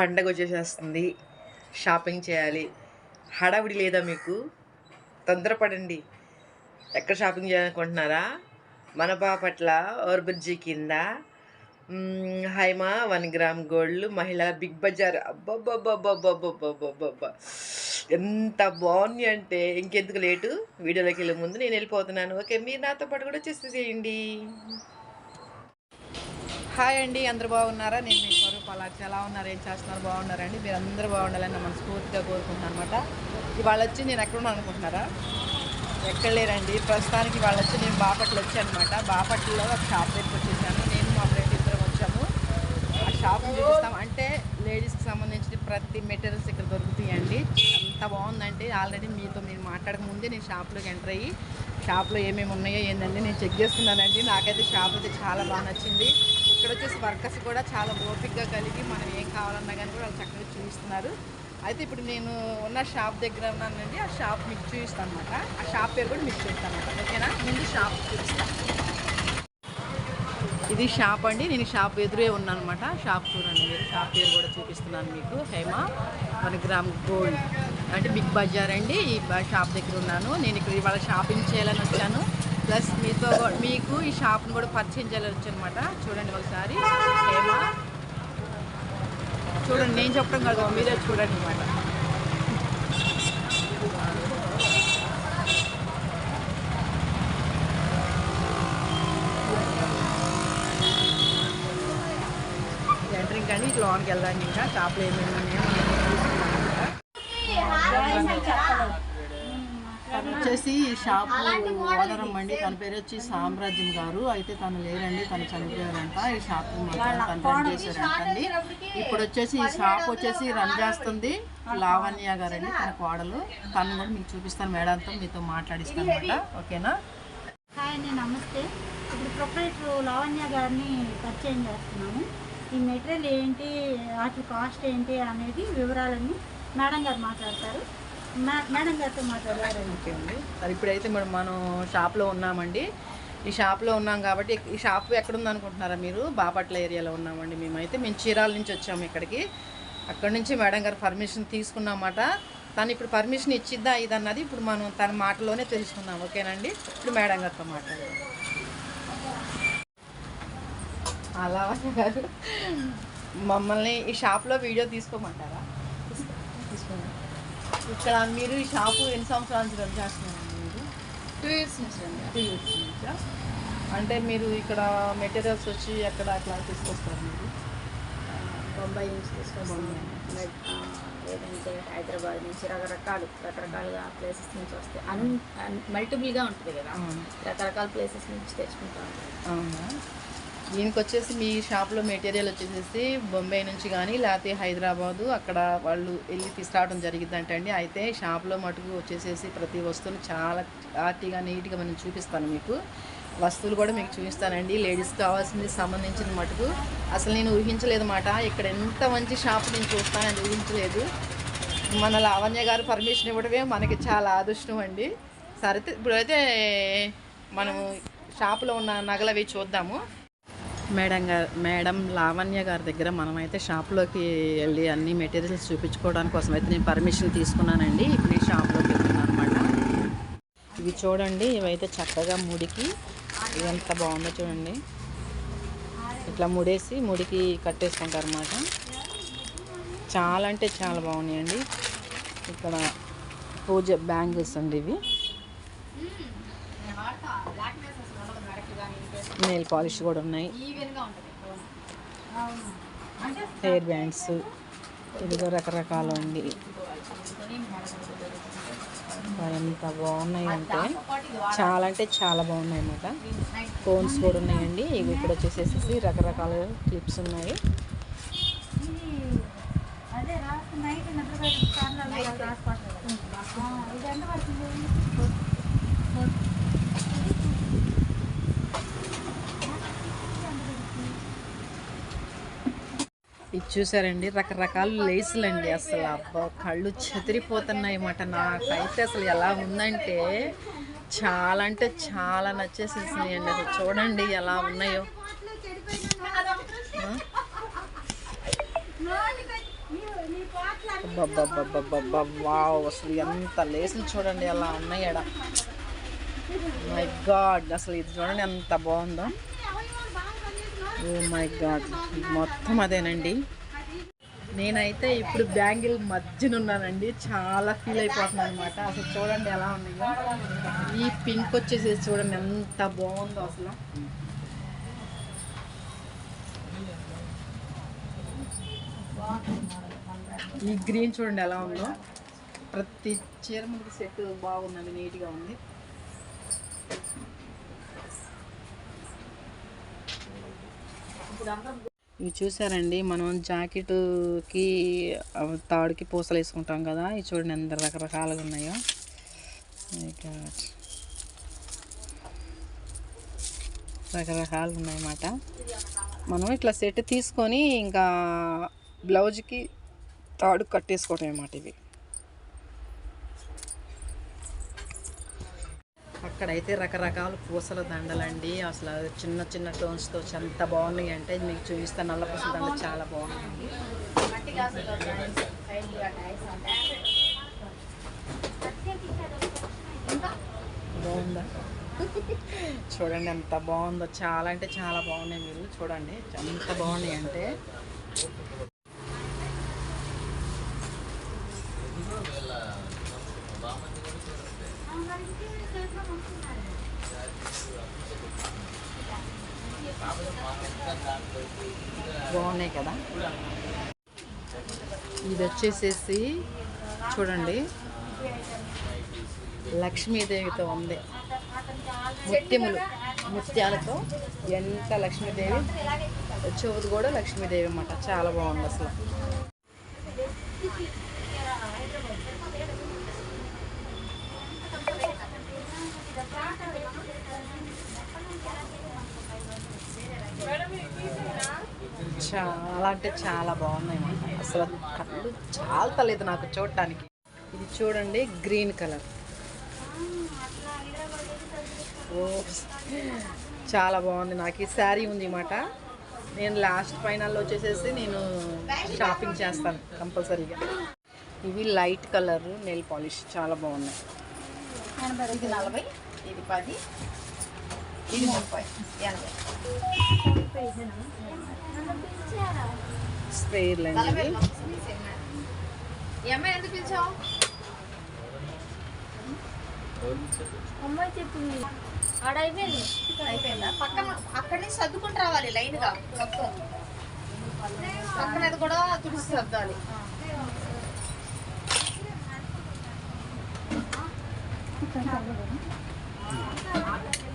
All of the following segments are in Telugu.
పండగ వచ్చేసేస్తుంది. షాపింగ్ చేయాలి. హడావిడి లేదా మీకు? తొందరపడండి. ఎక్కడ షాపింగ్ చేయాలనుకుంటున్నారా? మన బాపట్ల ఓర్బర్జీ కింద. హైమా వన్ గ్రామ్ గోల్డ్ మహిళ బిగ్ బజార్. అబ్బబ్బబ్బబ్బబ్బబ్బబ్బబ్బబ్బ. ఎంత బాగుంది అంటే ఇంకెందుకు లేటు? వీడియోలోకి వెళ్ళే ముందు నేను వెళ్ళిపోతున్నాను. ఓకే మీరు నాతో పాటు కూడా చేసేసేయండి హాయ్ అండి అందరు బాగున్నారా? నేను వాళ్ళు ఎలా ఉన్నారు? ఏం చేస్తున్నారు? బాగున్నారండి? మీరు అందరూ బాగుండాలని మనం మనస్ఫూర్తిగా కోరుకుంటున్నాను అనమాట ఇవాళ వచ్చి నేను ఎక్కడ ఉన్నాను అనుకుంటున్నారా? ఎక్కడ లేరండి. ప్రస్తుతానికి ఇవాళ వచ్చి నేను బాపట్ల వచ్చాను అనమాట బాపట్లలో ఒక షాప్ దగ్గరికి వచ్చేసాను. నేను మా ఫ్రెండ్ ఇద్దరం వచ్చాము. ఆ షాప్ చూపిస్తాం. అంటే లేడీస్కి సంబంధించిన ప్రతి మెటీరియల్స్ ఇక్కడ దొరుకుతాయండి. అంత బాగుందంటే ఆల్రెడీ మీతో మీరు మాట్లాడక ముందే నేను షాప్లోకి ఎంటర్ అయ్యి షాప్లో ఏమేమి ఉన్నాయో ఏంటంటే నేను చెక్ చేస్తున్నానండి. నాకైతే షాప్ అయితే చాలా బాగా నచ్చింది. ఇక్కడ వచ్చేసి వర్కర్స్ కూడా చాలా ఓపిక్గా కలిగి మనం ఏం కావాలన్నా కానీ కూడా వాళ్ళు చక్కగా చూపిస్తున్నారు. అయితే ఇప్పుడు నేను ఉన్న షాప్ దగ్గర ఉన్నానండి. ఆ షాప్ మీకు చూపిస్తాను అనమాట ఆ షాప్ పేరు కూడా మీకు చూపిస్తాను అనమాట ఓకేనా? ముందు షాప్ చూపిస్తాను ఇది షాప్ అండి. నేను షాప్ ఎదురే ఉన్నాను అనమాట షాప్ చూడండి. మీరు షాప్ పేరు కూడా చూపిస్తున్నాను మీకు. Hema one gram gold. అంటే బిగ్ బజార్ అండి. ఈ బ- షాప్ దగ్గర ఉన్నాను. నేను ఇక్కడ ఇవాళ షాపింగ్ చేయాలని వచ్చాను. ప్లస్ మీతో మీకు ఈ షాప్ని కూడా పరిచయం చేయాలని అనమాట చూడండి ఒకసారి. హేమ. చూడండి నేను చెప్పడం కాదు మీరే చూడండి అనమాట ఎంట్రింగ్ కానీ ఇట్లా లోన్కి వెళ్ళడానికి ఇంకా. షాప్లో ఏమేమి ఉన్నాయో మనం చూసుకున్నాం తను వచ్చేసి ఈ షాప్ ఓనర్ అండి తన పేరు వచ్చి సామ్రాజ్యం గారు. అయితే తను లేరండి తను చనిపోయారంట. ఈ షాప్ తను రన్ చేశారంటండి. ఇప్పుడు వచ్చేసి ఈ షాప్ వచ్చేసి రన్ చేస్తుంది. లావణ్య గారండి తన కోడలు. తను కూడా మీకు చూపిస్తాను మేడంతో మీతో మాట్లాడిస్తాను అనమాట ఓకేనా? హాయ్ అండి నమస్తే. ఇప్పుడు ప్రొపరేటర్ లావణ్య గారిని పరిచయం చేస్తున్నాము. ఈ మెటీరియల్ ఏంటి వాటి కాస్ట్ ఏంటి అనేది వివరాలన్నీ మేడం గారు మాట్లాడతారు. మేడం గారితో మాట్లాడారు ఓకే అండి? ఇప్పుడైతే మనం మనం షాప్లో ఉన్నామండి. ఈ షాప్లో ఉన్నాం కాబట్టి ఈ షాప్ ఎక్కడ మీరు? బాపట్ల ఏరియాలో ఉన్నామండి మేమైతే. మేము చీరాల నుంచి వచ్చాము ఇక్కడికి. అక్కడ నుంచి మేడం గారు పర్మిషన్ తీసుకున్నామాట. తను ఇప్పుడు పర్మిషన్ ఇచ్చిద్దా ఇదన్నది ఇప్పుడు మనం తన మాటలోనే తెలుసుకుందాం. ఓకేనండి? ఇప్పుడు మేడం గారితో మాట్లాడదాం. అలా గారు మమ్మల్ని ఈ షాప్లో వీడియో తీసుకోమంటారా? తీసుకోండి ఇక్కడ మీరు ఈ షాపు ఎన్ని సంవత్సరాల నుంచి రన్ చేస్తున్నారండి మీరు? టూ ఇయర్స్ నుంచి అండి టూ ఇయర్స్ నుంచా? అంటే మీరు ఇక్కడ మెటీరియల్స్ వచ్చి ఎక్కడ అట్లా తీసుకొస్తారు మీరు? బొంబాయి నుంచి తీసుకొస్తాము లేదంటే హైదరాబాద్ నుంచి రకరకాలు రకరకాలుగా ప్లేసెస్ నుంచి వస్తాయి అన్ మల్టిపుల్గా ఉంటుంది కదా. రకరకాల ప్లేసెస్ నుంచి తెచ్చుకుంటా అవునా? దీనికి వచ్చేసి మీ షాప్లో మెటీరియల్ వచ్చేసేసి బొంబాయి నుంచి కానీ లేకపోతే హైదరాబాదు అక్కడ వాళ్ళు వెళ్ళి తీసుకురావడం జరిగిందంటండి అయితే షాప్లో మటుకు వచ్చేసేసి ప్రతి వస్తువుని చాలా ఆర్టీగా నీట్గా మనం చూపిస్తాను మీకు. వస్తువులు కూడా మీకు చూపిస్తానండి. లేడీస్ కావాల్సింది సంబంధించిన మటుకు. అసలు నేను ఊహించలేదన్నమాట ఇక్కడ ఎంత మంచి షాప్ నేను చూస్తానని ఊహించలేదు. మన లావణ్య గారు పర్మిషన్ ఇవ్వడమే మనకి చాలా అదృష్టం అండి. సరే ఇప్పుడైతే మనము షాపులో ఉన్న నగలవి చూద్దాము. మేడం గారు మేడం లావణ్య గారి దగ్గర మనమైతే షాప్లోకి వెళ్ళి అన్ని మెటీరియల్స్ చూపించుకోవడానికి కోసం అయితే నేను పర్మిషన్ తీసుకున్నానండి. ఇప్పుడు ఈ షాప్లోకి వెళ్తున్నాను అనమాట ఇవి చూడండి ఇవైతే చక్కగా ముడికి ఇది ఎంత బాగుందో చూడండి. ఇట్లా ముడేసి ముడికి కట్టేసుకుంటారు అనమాట చాలా అంటే చాలా బాగున్నాయండి. ఇక్కడ పూజ బ్యాంగిల్స్ అండి ఇవి. నెయిల్ పాలిష్ కూడా ఉన్నాయి. హెయిర్ బ్యాండ్స్ ఇదిగో రకరకాలు అండి. ఎంత బాగున్నాయి అంటే. చాలా అంటే చాలా బాగున్నాయి అన్నమాట. ఫోన్స్ కూడా ఉన్నాయండి. ఇవి ఇక్కడ వచ్చేసేసి రకరకాల క్లిప్స్ ఉన్నాయి. అదే ఇది చూసారండి? రకరకాల లేసులు అండి అసలు. అబ్బా కళ్ళు చెదిరిపోతున్నాయి అన్నమాట నాకైతే అసలు ఎలా ఉందంటే చాలా అంటే చాలా నచ్చేసేసినాయి అండి అసలు చూడండి ఎలా ఉన్నాయో. వావ్ అసలు ఎంత లేసులు చూడండి ఎలా ఉన్నాయి మై గాడ్ అసలు ఇది చూడండి ఎంత బాగుందో. ఓ మై గాడ్ మొత్తం అదేనండి. నేనైతే ఇప్పుడు బ్యాంగిల్ మధ్యన ఉన్నానండి. చాలా ఫీల్ అయిపోతున్నాను అనమాట అసలు చూడండి ఎలా ఉన్నాయో. ఈ పింక్ వచ్చేసి చూడండి ఎంత బాగుందో అసలు. ఈ గ్రీన్ చూడండి ఎలా ఉందో. ప్రతి చీర మనకి సెట్ బాగుందండి నీట్గా ఉంది. ఇవి చూసారండి మనం జాకెట్కి తాడుకి పూసలు వేసుకుంటాం కదా ఇవి చూడండి ఎంత రకరకాలుగా ఉన్నాయో. రకరకాలు ఉన్నాయన్నమాట. మనం ఇట్లా సెట్ తీసుకొని ఇంకా బ్లౌజ్కి తాడు కట్టేసుకోవటం అన్నమాట ఇవి. అక్కడైతే రకరకాల పూసల దండలండి. అసలు చిన్న చిన్న టోన్స్తో ఎంత బాగున్నాయి అంటే మీకు చూపిస్తే. నల్ల పూసల దండ చాలా బాగున్నాయి బాగుందా? చూడండి ఎంత బాగుందో. చాలా అంటే చాలా బాగున్నాయి మీరు. చూడండి ఎంత బాగున్నాయి అంటే. బాగున్నాయి కదా? ఇది వచ్చేసేసి చూడండి. లక్ష్మీదేవితో ఉంది. ముత్యములు ముత్యాలతో ఎంత లక్ష్మీదేవి? చెవుది కూడా లక్ష్మీదేవి అన్నమాట. చాలా బాగుంది అసలు. చాలా అంటే చాలా బాగున్నాయి అసలు కళ్ళు చాలా తలేదు నాకు చూడటానికి ఇది చూడండి గ్రీన్ కలర్. ఓ చాలా బాగుంది నాకు. ఈ శారీ ఉంది అన్నమాట నేను లాస్ట్ ఫైనల్లో వచ్చేసేసి నేను షాపింగ్ చేస్తాను కంపల్సరీగా. ఇవి లైట్ కలర్ నెయిల్ పాలిష్. చాలా బాగున్నాయి. ఇది నలభై ఇది పది. ఇది ముప్పై ఎనభై అమ్మాయి ఎందుకు పిలిచావు అమ్మాయి చెప్పింది ఆడ అయిపోయింది అయిపోయిందా పక్కన అక్కడి నుంచి సర్దుకుంటూ రావాలి లైన్గా గా మొత్తం పక్కనది కూడా తుడిసి సర్దాలి మేడం గారు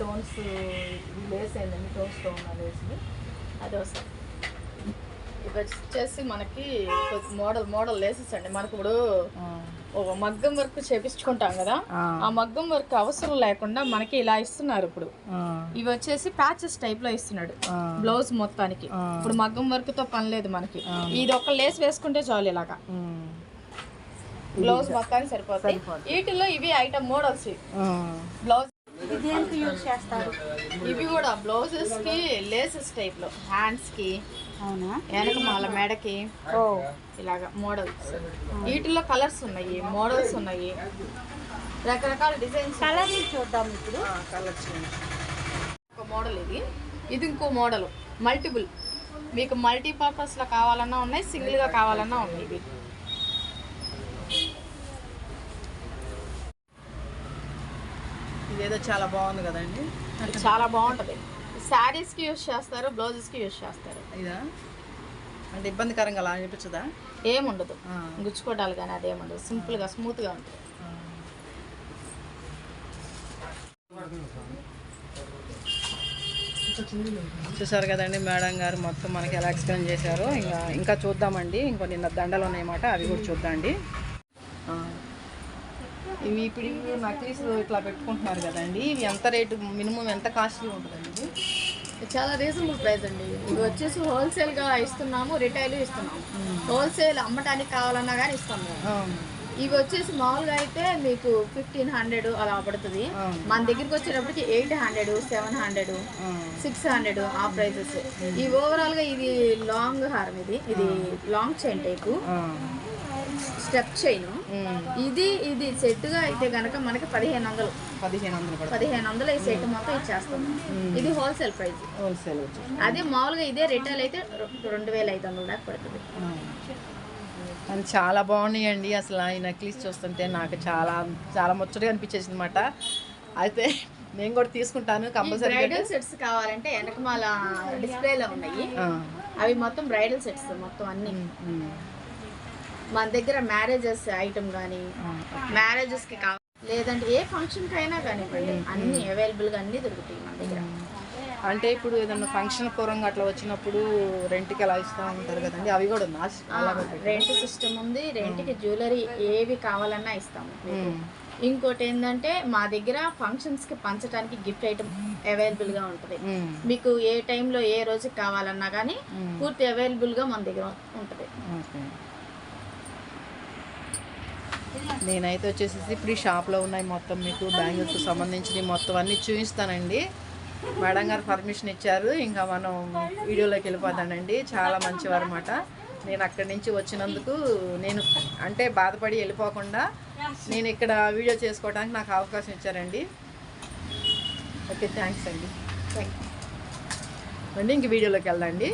టోన్స్ ఇవి లేస్ అయిందండి టోన్స్తో ఉన్న లేస్ అది వస్తుంది ఇవి వచ్చేసి మనకి మోడల్ మోడల్ లేసెస్ అండి. మనకి ఇప్పుడు ఒక మగ్గం వర్క్ చేపించుకుంటాం కదా ఆ. మగ్గం వర్క్ అవసరం లేకుండా మనకి ఇలా ఇస్తున్నారు ఇప్పుడు. ఇవి వచ్చేసి ప్యాచెస్ టైప్లో ఇస్తున్నాడు. బ్లౌజ్ మొత్తానికి. ఇప్పుడు మగ్గం వర్క్తో పని లేదు మనకి. ఇది ఒక లేస్ వేసుకుంటే చాలు ఇలాగా. బ్లౌజ్ మొత్తానికి సరిపోతుంది వీటిల్లో ఇవి ఐటమ్ మోడల్స్ బ్లౌజ్ దేనికి యూజ్ చేస్తారు? ఇవి కూడా బ్లౌజెస్కి లేసెస్ టైప్లో హ్యాండ్స్కి అవునా? వెనక మాల మెడకి. ఓ. ఇలాగా మోడల్స్ వీటిల్లో కలర్స్ ఉన్నాయి మోడల్స్ ఉన్నాయి. రకరకాల డిజైన్స్ కలర్ చూద్దాం ఇప్పుడు? కలర్స్ ఒక మోడల్ ఇది. ఇది ఇంకో మోడల్ మల్టిపుల్ మీకు మల్టీ పర్పస్లో కావాలన్నా ఉన్నాయి సింగిల్గా కావాలన్నా ఉన్నాయి ఇవి. ఇదేదో చాలా బాగుంది కదండి. చాలా బాగుంటుంది. శారీస్కి యూస్ చేస్తారు బ్లౌజెస్కి యూస్ చేస్తారు. ఇదా? అంటే ఇబ్బందికరంగా అలా అనిపించదా? ఏముండదు. గుచ్చుకోవడాలు కానీ అదేముండదు సింపుల్గా స్మూత్గా ఉంటుంది. చూసారు కదండి మేడం గారు మొత్తం మనకి ఎలా ఎక్స్ప్లెయిన్ చేశారు. ఇంకా ఇంకా చూద్దామండి. ఇంకో నిన్న దండలు ఉన్నాయన్నమాట అవి కూడా చూద్దామండి ఆ. ఇవి ఇప్పుడు ఇవి నక్లీస్ ఇట్లా పెట్టుకుంటున్నారు కదండి. ఇవి ఎంత రేటు మినిమం ఎంత కాస్ట్లీ ఉంటుందండి చాలా రీజనబుల్ ప్రైస్ అండి. ఇది వచ్చేసి హోల్సేల్గా ఇస్తున్నాము రిటైల్ ఇస్తున్నాము. హోల్సేల్ అమ్మటానికి కావాలన్నా కానీ ఇస్తాము. ఇవి వచ్చేసి మామూలుగా అయితే మీకు ఫిఫ్టీన్ హండ్రెడ్ అలా పడుతుంది. మన దగ్గరికి వచ్చేటప్పటికి eight hundred seven hundred six hundred ఆ ప్రైజెస్ ఈ ఓవరాల్గా ఇది లాంగ్ హారం ఇది. ఇది long chain type. Step chain um, ఇది ఇది సెట్గా అయితే గనక మనకి పదిహేను వందలు. పదిహేను వందలు పదిహేను వందలు ఈ సెట్ మొత్తం ఇచ్చేస్తాం ఇది హోల్సేల్ ప్రైస్ హోల్సేల్ అదే మామూలుగా ఇదే రిటైల్ అయితే రెండు వేల ఐదు వందల దాకా పడుతుంది. అది చాలా బాగున్నాయండి. అసలు ఈ నక్లీస్ చూస్తుంటే నాకు చాలా చాలా ముచ్చటగా అనిపించేసింది అనమాట అయితే నేను కూడా తీసుకుంటాను కంపల్సరీ బ్రైడల్ సెట్స్ కావాలంటే వెనకమాల డిస్ప్లేలో ఉన్నాయి. అవి మొత్తం బ్రైడల్ సెట్స్ మొత్తం అన్ని. మన దగ్గర మ్యారేజెస్ ఐటమ్ కానీ మ్యారేజెస్కి కావాలి లేదంటే ఏ ఫంక్షన్ కైనా కానివ్వండి అన్ని అవైలబుల్గా అన్ని దొరుకుతాయి మన దగ్గర. అంటే ఇప్పుడు ఏదన్నా ఫంక్షన్ పూర్వంగా అట్లా వచ్చినప్పుడు రెంట్కి అలా ఇస్తూ ఉంటారు కదండి అవి కూడా రెంట్ సిస్టమ్ ఉంది రెంట్కి జ్యువెలరీ ఏవి కావాలన్నా ఇస్తాము. ఇంకోటి ఏంటంటే మా దగ్గర ఫంక్షన్స్కి పంచడానికి గిఫ్ట్ ఐటమ్ అవైలబుల్గా ఉంటుంది. మీకు ఏ టైంలో ఏ రోజుకి కావాలన్నా కానీ పూర్తి అవైలబుల్గా మన దగ్గర ఉంటుంది. నేనైతే వచ్చేసి ఇప్పుడు ఈ షాప్లో ఉన్నాయి మొత్తం మీకు బ్యాంగిల్స్కి సంబంధించినవి మొత్తం అన్నీ చూపిస్తానండి. మేడం గారు పర్మిషన్ ఇచ్చారు. ఇంకా మనం వీడియోలోకి వెళ్ళిపోతానండి. చాలా మంచివారు అనమాట నేను అక్కడి నుంచి వచ్చినందుకు నేను అంటే బాధపడి వెళ్ళిపోకుండా నేను ఇక్కడ వీడియో చేసుకోవడానికి నాకు అవకాశం ఇచ్చారండి. ఓకే థ్యాంక్స్ అండి. Thank you. అండి ఇంక వీడియోలోకి వెళ్దాండి.